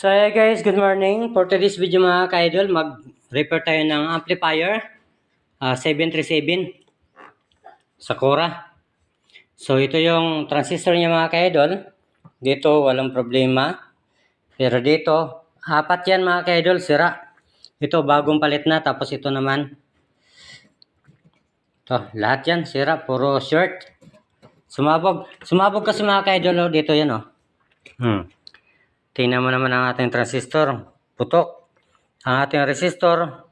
So yeah guys, good morning. For today's video mga ka-idol, mag-repair tayo ng amplifier ah, 737 Sakura. So ito yung transistor niya mga ka-idol. Dito walang problema. Pero dito, apat yan mga ka-idol, sira. Ito bagong palit na, tapos ito naman. Ito, lahat yan, sira, puro short. Sumabog. Sumabog kasi mga ka-idol, oh, dito yan oh. Hmm. Tingnan mo naman ang ating transistor. Putok. Ang ating resistor.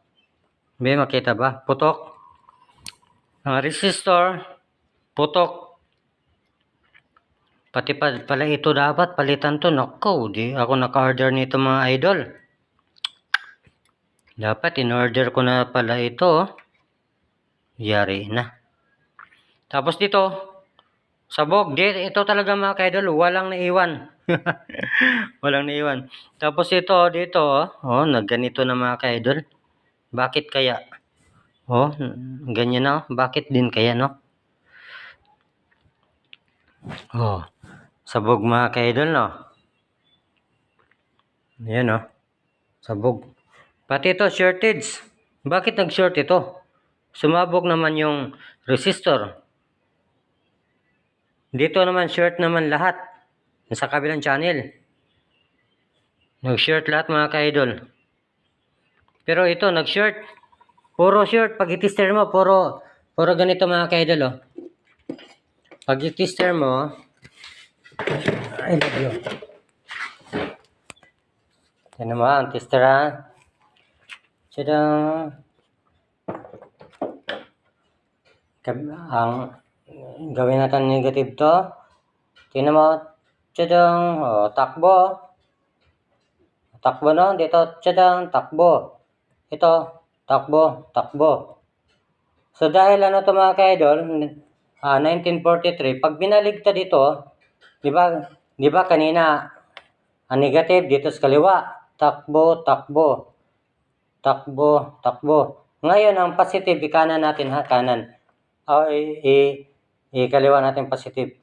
May makita ba? Putok. Ang resistor. Putok. Pati pa, pala ito dapat palitan to. Nako, di ako naka-order nito mga idol. Dapat in-order ko na pala ito. Yari na. Tapos dito, sabog. Di, ito talaga mga ka-idol. Walang naiwan. Walang naiwan. Tapos ito, dito, oh, oh nagganito na mga ka-idol. Bakit kaya? Oh, ganyan na. oh. Bakit din kaya, no? Oh, sabog mga ka-idol, no? Yan, oh. Sabog. Pati ito, shortage. Bakit nag-short ito? Sumabog naman yung resistor. Dito naman, short naman lahat. Sa kabilang channel. Nag-short lahat mga ka-idol. Pero ito, nag-short. Puro short. Pag i-tester mo, puro, puro ganito mga ka-idol, oh. Pag i-tester mo, ay, bagyo. Yan naman, ang tester ha. Tada! Kab- Ang gawin natin negative to. Tingnan mo, tsadang, oh, takbo. Takbo no, dito, tsadang, takbo. Ito, takbo, takbo. So dahil ano to mga ka-idol, ah, 1943, pag binaligtad dito, di ba, di ba kanina, ang negative dito sa kaliwa, takbo, takbo, takbo, takbo. Ngayon, ang positive, ikanan natin ha, kanan. O, i, i, ikaliwa natin positive.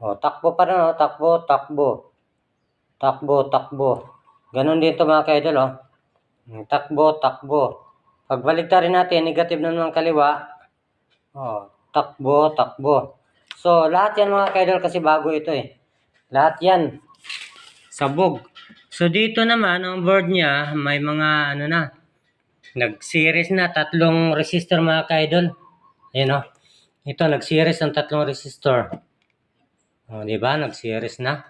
O, takbo pa rin, o, takbo, takbo. Takbo, takbo. Ganon din to mga ka-idol, o. Takbo, takbo. Pagbaligtad rin natin, negative na naman kaliwa. O, takbo, takbo. So, lahat yan mga ka-idol kasi bago ito eh. Lahat yan. Sabog. So, dito naman, ang board niya, may mga ano na, nag-series na tatlong resistor mga ka-idol. Ayan o. Ito, nag-series ng tatlong resistor. O, di ba? Nag-series na.